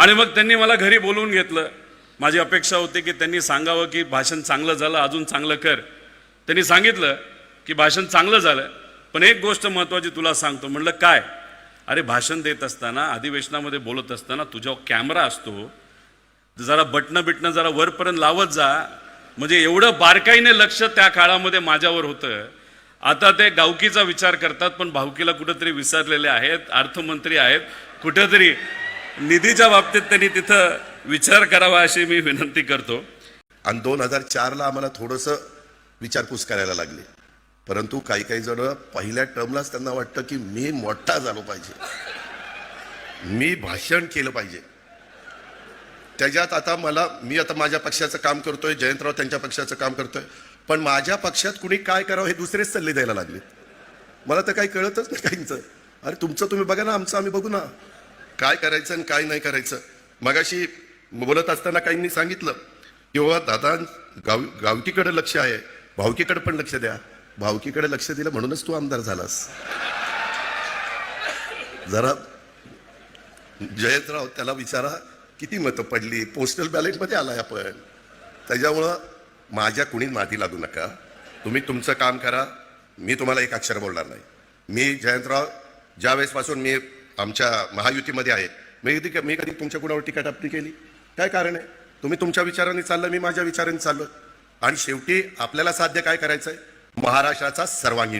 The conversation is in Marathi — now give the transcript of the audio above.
आणि मग त्यांनी मला घरी बोलवून घेतलं. माझी अपेक्षा होती की त्यांनी सांगावं की भाषण चांगलं झालं अजून चांगलं कर. त्यांनी सांगितलं की भाषण चांगलं झालं पण एक गोष्ट महत्त्वाची तुला सांगतो. म्हणलं काय? अरे भाषण देत असताना अधिवेशनामध्ये बोलत असताना तुझ्यावर कॅमेरा असतो. जरा बटणं बिटणं जरा वरपर्यंत लावत जा. म्हणजे एवढं बारकाईने लक्ष त्या काळामध्ये माझ्यावर होतं. आता ते गावकीचा विचार करतात पण भावकीला कुठंतरी विसरलेले आहेत अर्थमंत्री आहेत. कुठंतरी निधीच्या बाबतीत त्यांनी तिथं विचार करावा अशी मी विनंती करतो. आणि दोन हजार चारला आम्हाला थोडंसं विचारपूस करायला लागली. परंतु काही काही जण पहिल्या टर्मलाच त्यांना वाटतं की मी मोठा झालो पाहिजे. मी भाषण केलं पाहिजे. त्याच्यात आता मला मी आता माझ्या पक्षाचं काम करतोय जयंतराव त्यांच्या पक्षाचं काम करतोय. पण माझ्या पक्षात कुणी काय करावं हे दुसरेच सल्ले द्यायला लागले. मला तर काही कळतच नाही काहींचं. अरे तुमचं तुम्ही बघा ना आमचं आम्ही बघू ना. काय करायचं आणि काय नाही करायचं? मगाशी बोलत असताना काहींनी सांगितलं की बाबा दादा गाव गावकीकडे लक्ष आहे. भावकीकडे पण लक्ष द्या. भावकीकडे लक्ष दिलं म्हणूनच तू आमदार झालास. जरा जयंतराव त्याला विचारा किती मतं पडली? पोस्टल बॅलेटमध्ये आलाय आपण. त्याच्यामुळं माझ्या कुणी माती लागू नका. तुम्ही तुमचं काम करा. मी तुम्हाला एक अक्षर बोलणार नाही. मी जयंतराव ज्या वेळेसपासून मी आमच्या महायुतीमध्ये आहे. मी कधी मी कधी तुमच्या कुणावर टीका टापणी केली? काय कारण आहे? तुम्ही तुमच्या विचाराने चाललं मी माझ्या विचाराने चाललो. आणि शेवटी आपल्याला साध्य काय करायचं आहे महाराष्ट्राचा सर्वांगीण